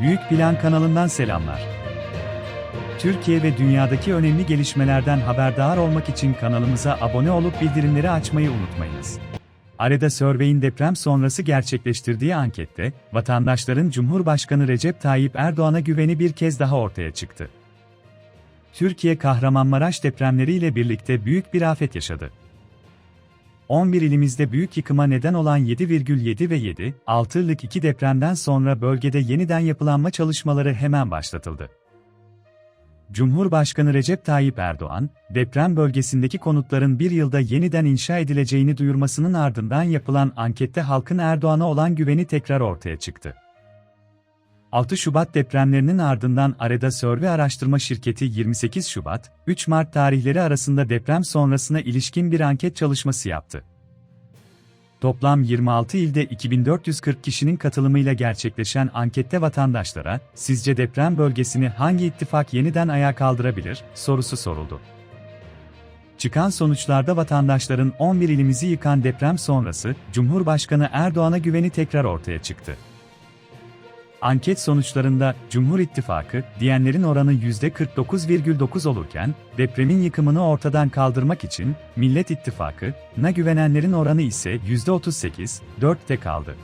Büyük Plan kanalından selamlar. Türkiye ve dünyadaki önemli gelişmelerden haberdar olmak için kanalımıza abone olup bildirimleri açmayı unutmayınız. Areda Survey'in deprem sonrası gerçekleştirdiği ankette, vatandaşların Cumhurbaşkanı Recep Tayyip Erdoğan'a güveni bir kez daha ortaya çıktı. Türkiye Kahramanmaraş depremleriyle birlikte büyük bir afet yaşadı. 11 ilimizde büyük yıkıma neden olan 7,7 ve 7, 6'lık iki depremden sonra bölgede yeniden yapılanma çalışmaları hemen başlatıldı. Cumhurbaşkanı Recep Tayyip Erdoğan, deprem bölgesindeki konutların bir yılda yeniden inşa edileceğini duyurmasının ardından yapılan ankette halkın Erdoğan'a olan güveni tekrar ortaya çıktı. 6 Şubat depremlerinin ardından Areda Survey Araştırma Şirketi 28 Şubat, 3 Mart tarihleri arasında deprem sonrasına ilişkin bir anket çalışması yaptı. Toplam 26 ilde 2440 kişinin katılımıyla gerçekleşen ankette vatandaşlara, sizce deprem bölgesini hangi ittifak yeniden ayağa kaldırabilir, sorusu soruldu. Çıkan sonuçlarda vatandaşların 11 ilimizi yıkan deprem sonrası, Cumhurbaşkanı Erdoğan'a güveni tekrar ortaya çıktı. Anket sonuçlarında Cumhur İttifakı diyenlerin oranı %49,9 olurken, depremin yıkımını ortadan kaldırmak için Millet İttifakı'na güvenenlerin oranı ise %38,4'te kaldı.